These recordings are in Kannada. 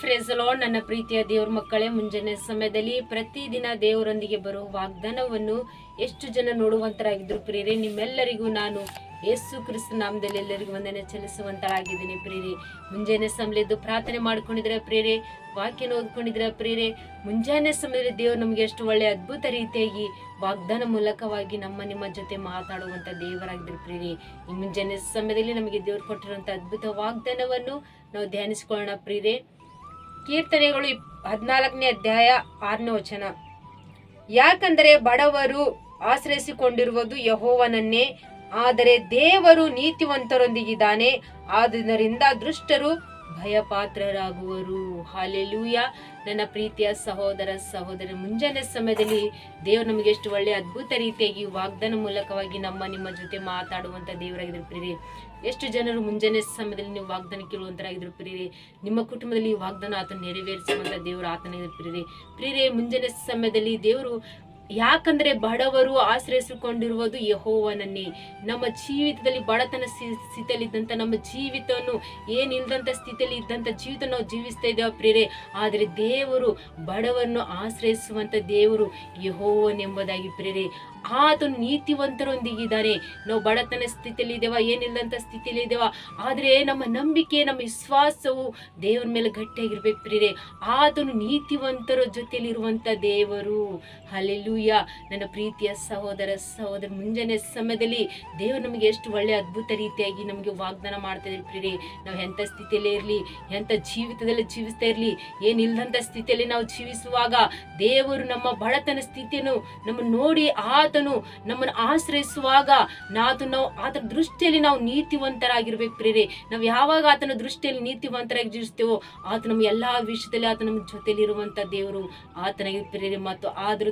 ಫ್ರೇಸಲೋ ನನ್ನ ಪ್ರೀತಿಯ ದೇವ್ರ ಮಕ್ಕಳೇ, ಮುಂಜಾನೆ ಸಮಯದಲ್ಲಿ ಪ್ರತಿದಿನ ದೇವರೊಂದಿಗೆ ಬರುವ ವಾಗ್ದಾನವನ್ನು ಎಷ್ಟು ಜನ ನೋಡುವಂತರಾಗಿದ್ರು ಪ್ರಿಯರೇ, ನಿಮ್ಮೆಲ್ಲರಿಗೂ ನಾನು ಯೇಸು ಕ್ರಿಸ್ತ ನಾಮದಲ್ಲಿ ಎಲ್ಲರಿಗೂ ವಂದನೆ ಚಲಿಸುವಂತರಾಗಿದ್ದೀನಿ ಪ್ರೇರಿ ಮುಂಜಾನೆ ಸಮಯದ್ದು ಪ್ರಾರ್ಥನೆ ಮಾಡ್ಕೊಂಡಿದ್ರೆ ಪ್ರೇರೆ ವಾಕ್ಯನ ಓದ್ಕೊಂಡಿದ್ರೆ ಪ್ರೇರೆ ಮುಂಜಾನೆ ಸಮಯದಲ್ಲಿ ದೇವರು ನಮಗೆ ಎಷ್ಟು ಒಳ್ಳೆ ಅದ್ಭುತ ರೀತಿಯಾಗಿ ವಾಗ್ದಾನ ಮೂಲಕವಾಗಿ ನಮ್ಮ ನಿಮ್ಮ ಜೊತೆ ಮಾತಾಡುವಂತ ದೇವರಾಗಿದ್ದರು ಪ್ರೇರಿ ಈ ಮುಂಜಾನೆ ಸಮಯದಲ್ಲಿ ನಮಗೆ ದೇವರು ಕೊಟ್ಟಿರುವಂಥ ಅದ್ಭುತ ವಾಗ್ದಾನವನ್ನು ನಾವು ಧ್ಯಾನಿಸಿಕೊಳ್ಳೋಣ ಪ್ರೇರೆ ಕೀರ್ತನೆಗಳು ಹದಿನಾಲ್ಕನೇ ಅಧ್ಯಾಯ ಆರನೇ ವಚನ. ಯಾಕಂದರೆ ಬಡವರು ಆಶ್ರಯಿಸಿಕೊಂಡಿರುವುದು ಯಹೋವನನ್ನೇ ಆದರೆ ದೇವರು ನೀತಿವಂತರೊಂದಿಗಿದ್ದಾನೆ. ಆದ್ದರಿಂದ ದೃಷ್ಟರು ಭಯಪಾತ್ರರಾಗುವರು. ಹಾಲೆಲೂಯ. ನನ್ನ ಪ್ರೀತಿಯ ಸಹೋದರ ಸಹೋದರ, ಮುಂಜಾನೆ ಸಮಯದಲ್ಲಿ ದೇವರು ನಮಗೆ ಎಷ್ಟು ಒಳ್ಳೆ ಅದ್ಭುತ ರೀತಿಯಾಗಿ ವಾಗ್ದಾನ ಮೂಲಕವಾಗಿ ನಮ್ಮ, ನಿಮ್ಮ ಜೊತೆ ಮಾತಾಡುವಂತ ದೇವರಾಗಿದ್ರು ಪ್ರೀರಿ ಎಷ್ಟು ಜನರು ಮುಂಜಾನೆ ಸಮಯದಲ್ಲಿ ನೀವು ವಾಗ್ದಾನ ಕೇಳುವಂತರಾಗಿದ್ರು ಪ್ರೀರಿ ನಿಮ್ಮ ಕುಟುಂಬದಲ್ಲಿ ವಾಗ್ದಾನ ಆತನ ನೆರವೇರಿಸುವಂಥ ದೇವರು ಆತನಿಗೆ ಪ್ರೀರಿ ಪ್ರೀರೆ ಮುಂಜಾನೆ ಸಮಯದಲ್ಲಿ ದೇವರು ಯಾಕಂದ್ರೆ ಬಡವರು ಆಶ್ರಯಿಸಿಕೊಂಡಿರುವುದು ಯಹೋವನನ್ನೇ. ನಮ್ಮ ಜೀವಿತದಲ್ಲಿ ಬಡತನ ಸ್ಥಿತಿಯಲ್ಲಿ ಸ್ಥಿತಿಯಲ್ಲಿದ್ದಂಥ ನಮ್ಮ ಜೀವಿತವನ್ನು ಏನಿಲ್ಲದಂಥ ಸ್ಥಿತಿಯಲ್ಲಿ ಇದ್ದಂಥ ಜೀವಿತ ನಾವು ಜೀವಿಸ್ತಾ ಇದ್ದೇವೆ ಪ್ರೇರೆ ಆದರೆ ದೇವರು ಬಡವರನ್ನು ಆಶ್ರಯಿಸುವಂಥ ದೇವರು ಯಹೋವನೆಂಬುದಾಗಿ ಪ್ರೇರೆ ಆತನು ನೀತಿವಂತರೊಂದಿಗಿದ್ದಾರೆ ನಾವು ಬಡತನ ಸ್ಥಿತಿಯಲ್ಲಿ ಇದ್ದೇವ ಏನಿಲ್ಲದಂಥ ಸ್ಥಿತಿಯಲ್ಲಿ ಇದ್ದೇವ, ಆದರೆ ನಮ್ಮ ನಂಬಿಕೆ, ನಮ್ಮ ವಿಶ್ವಾಸವು ದೇವರ ಮೇಲೆ ಗಟ್ಟಿಯಾಗಿರ್ಬೇಕು ಪ್ರೇರೆ ಆತನು ನೀತಿವಂತರ ಜೊತೆಯಲ್ಲಿರುವಂಥ ದೇವರು. ಹಲೆಲೂಯ ನನ್ನ ಪ್ರೀತಿಯ ಸಹೋದರ ಸಹೋದರ, ಮುಂಜಾನೆ ಸಮಯದಲ್ಲಿ ದೇವರು ನಮಗೆ ಎಷ್ಟು ಒಳ್ಳೆ ಅದ್ಭುತ ರೀತಿಯಾಗಿ ನಮಗೆ ವಾಗ್ದಾನ ಮಾಡ್ತಾ ಪ್ರಿಯರೇ. ನಾವು ಎಂಥ ಸ್ಥಿತಿಯಲ್ಲೇ ಇರಲಿ, ಎಂಥ ಜೀವಿತದಲ್ಲಿ ಜೀವಿಸ್ತಾ ಇರಲಿ, ಏನಿಲ್ಲದಂಥ ಸ್ಥಿತಿಯಲ್ಲಿ ನಾವು ಜೀವಿಸುವಾಗ ದೇವರು ನಮ್ಮ ಬಡತನ ಸ್ಥಿತಿಯನ್ನು ನಮ್ಮನ್ನು ನೋಡಿ ಆತನು ನಮ್ಮನ್ನು ಆಶ್ರಯಿಸುವಾಗ ನಾತು ನಾವು ಆತನ ದೃಷ್ಟಿಯಲ್ಲಿ ನಾವು ನೀತಿವಂತರಾಗಿರ್ಬೇಕು ಪ್ರೀರಿ ನಾವು ಯಾವಾಗ ಆತನ ದೃಷ್ಟಿಯಲ್ಲಿ ನೀತಿವಂತರಾಗಿ ಜೀವಿಸ್ತೇವೋ ಆತ ನಮ್ಮ ಎಲ್ಲಾ ವಿಷಯದಲ್ಲಿ ಆತ ನಮ್ಮ ಜೊತೆಯಲ್ಲಿ ಇರುವಂತ ದೇವರು ಆತನಾಗಿ ಪ್ರೇರಿ ಮತ್ತು ಆದರೂ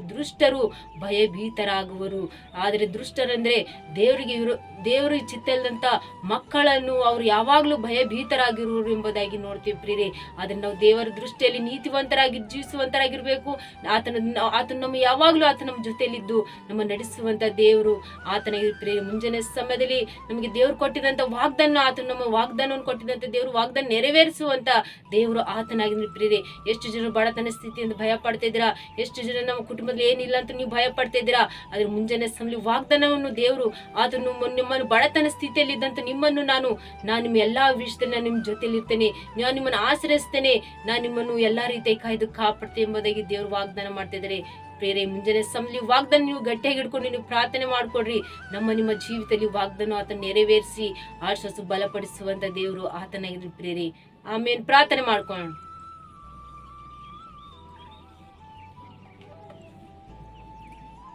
ದುಷ್ಟರು ಭಯಭೀತರಾಗುವರು. ಆದರೆ ದುಷ್ಟರಂದ್ರೆ ದೇವರಿಗೆ ಇರೋ ದೇವರು ಚಿತ್ತಲ್ಲದಂತ ಮಕ್ಕಳನ್ನು ಅವರು ಯಾವಾಗಲೂ ಭಯಭೀತರಾಗಿರುವರು ಎಂಬುದಾಗಿ ನೋಡ್ತೀವಿ ಪ್ರೀರೆ ಆದರೆ ನಾವು ದೇವರ ದೃಷ್ಟಿಯಲ್ಲಿ ನೀತಿವಂತರಾಗಿ ಜೀವಿಸುವಂತರಾಗಿರ್ಬೇಕು. ಆತನ ಆತನ ನಮ್ಮ ಯಾವಾಗಲೂ ಆತ ನಮ್ಮ ಜೊತೆಯಲ್ಲಿದ್ದು ನಮ್ಮ ನಡೆಸುವಂತ ದೇವರು ಆತನ ಪ್ರಿಯ ಮುಂಜಾನೆ ಸಮಯದಲ್ಲಿ ನಮಗೆ ದೇವರು ಕೊಟ್ಟಿದಂತ ವಾಗ್ದಾನ, ಆತನ ನಮ್ಮ ವಾಗ್ದಾನವನ್ನು ಕೊಟ್ಟಿದಂತ ದೇವರು ವಾಗ್ದಾನ ನೆರವೇರಿಸುವಂತ ದೇವರು ಆತನಾಗಿ ಪ್ರೀರೆ ಎಷ್ಟು ಜನ ಬಡತನ ಸ್ಥಿತಿಯಿಂದ ಭಯ ಪಡ್ತಾ ಇದ್ದೀರಾ? ಎಷ್ಟು ಜನ ನಮ್ಮ ಕುಟುಂಬದಲ್ಲಿ ಏನಿಲ್ಲ ಅಂತ ನೀವು ಭಯ ಪಡ್ತಾ ಇದ್ದೀರಾ? ಆದ್ರೆ ಮುಂಜಾನೆ ಸಮಯ ವಾಗ್ದಾನವನ್ನು ದೇವರು ನಿಮ್ಮ- ನಿಮ್ಮನ್ನು ಬಡತನ ಸ್ಥಿತಿಯಲ್ಲಿ ಇದ್ದಂತ ನಿಮ್ಮನ್ನು ನಾನು ನಾನು ನಿಮ್ಮ ಎಲ್ಲಾ ವಿಷಯದಲ್ಲಿ ನಿಮ್ಮ ಜೊತೆಯಲ್ಲಿ ಇರ್ತೇನೆ ನಾನು ನಿಮ್ಮನ್ನು ಆಶ್ರಯಿಸ್ತೇನೆ. ನಾನು ನಿಮ್ಮನ್ನು ಎಲ್ಲಾ ರೀತಿಯ ಕಾಯ್ದು ಕಾಪಾಡ್ತೇನೆ ಎಂಬುದಾಗಿ ದೇವರು ವಾಗ್ದಾನ ಮಾಡ್ತಾ ಇದ್ದಾರೆ. ಪ್ರೇರೆ ಮುಂಜಾನೆ ಸಮಲಿ ವಾಗ್ದಾನ ನೀವು ಗಟ್ಟಿಯಾಗಿ ಹಿಡ್ಕೊಂಡು ನೀವು ಪ್ರಾರ್ಥನೆ ಮಾಡ್ಕೊಡ್ರಿ. ನಮ್ಮ, ನಿಮ್ಮ ಜೀವಿತದಲ್ಲಿ ವಾಗ್ದಾನ ಆತನ ನೆರವೇರಿಸಿ ಆಶ್ವಾಸ ಬಲಪಡಿಸುವಂತ ದೇವರು ಆತನಾಗಿದ್ರು ಪ್ರೇರೆ ಆಮೇಲೆ ಪ್ರಾರ್ಥನೆ ಮಾಡ್ಕೊಳ್ಳೋಣ.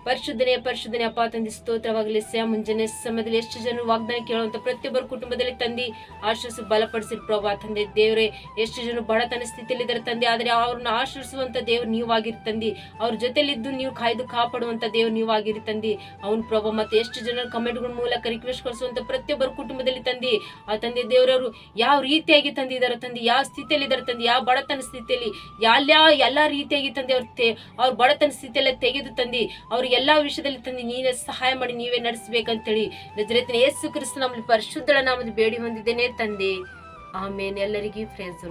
ಪರಿಶುದ್ಧನೆ ಪರಿಶುದ್ಧನೆ, ಅಪ್ಪ ತಂದೆ, ಸ್ತೋತ್ರವಾಗಲಿ. ಸ್ಯಾ, ಮುಂಜಾನೆ ಸಮಯದಲ್ಲಿ ಎಷ್ಟು ಜನರು ವಾಗ್ದಾನ ಕೇಳುವಂತ ಪ್ರತಿಯೊಬ್ಬರ ಕುಟುಂಬದಲ್ಲಿ ತಂದಿ ಆಶ್ರಯಿಸಿ ಬಲಪಡಿಸಿದ ಪ್ರಭಾ ತಂದೆ, ದೇವರೇ. ಎಷ್ಟು ಜನರು ಬಡತನ ಸ್ಥಿತಿಯಲ್ಲಿ ಇದ್ದಾರೆ ತಂದೆ, ಆದರೆ ಅವ್ರನ್ನ ದೇವ್ರು ನೀವಾಗಿರಿ ತಂದಿ. ಅವ್ರ ಜೊತೆಲಿದ್ದು ನೀವು ಕಾಯ್ದು ಕಾಪಾಡುವಂತ ದೇವ್ರು ನೀವಾಗಿರಿ ತಂದಿ. ಅವ್ನ ಪ್ರಭಾ, ಮತ್ತೆ ಎಷ್ಟು ಜನರು ಕಮೆಂಟ್ಗಳ ಮೂಲಕ ರಿಕ್ವೆಸ್ಟ್ ಕಳಿಸುವಂತ ಪ್ರತಿಯೊಬ್ಬರ ಕುಟುಂಬದಲ್ಲಿ ತಂದಿ. ಆ ತಂದೆ ದೇವರವರು ಯಾವ ರೀತಿಯಾಗಿ ತಂದಿದ್ದಾರೆ ತಂದೆ? ಯಾವ ಸ್ಥಿತಿಯಲ್ಲಿ ಇದ್ದಾರೆ ತಂದೆ? ಯಾವ ಬಡತನ ಸ್ಥಿತಿಯಲ್ಲಿ? ಎಲ್ಲ ಎಲ್ಲಾ ರೀತಿಯಾಗಿ ತಂದೆ ಅವ್ರ ಅವ್ರ ಬಡತನ ಸ್ಥಿತಿಯಲ್ಲೇ ತೆಗೆದು ತಂದಿ. ಅವ್ರಿಗೆ ಎಲ್ಲಾ ವಿಷಯದಲ್ಲಿ ತಂದು ನೀನೇ ಸಹಾಯ ಮಾಡಿ, ನೀವೇ ನಡೆಸ್ಬೇಕಂತೇಳಿ ನಜರೇತಿನ ಯೇಸು ಕ್ರಿಸ್ತ ನಮ್ಮಲ್ಲಿ ಪರಿಶುದ್ಧಳ ನಾಮದ ಬೇಡಿ ಹೊಂದಿದ್ದೇನೆ ತಂದೆ. ಆಮೇಲೆ ಎಲ್ಲರಿಗೂ ಫ್ರೆಂಡ್ಸ್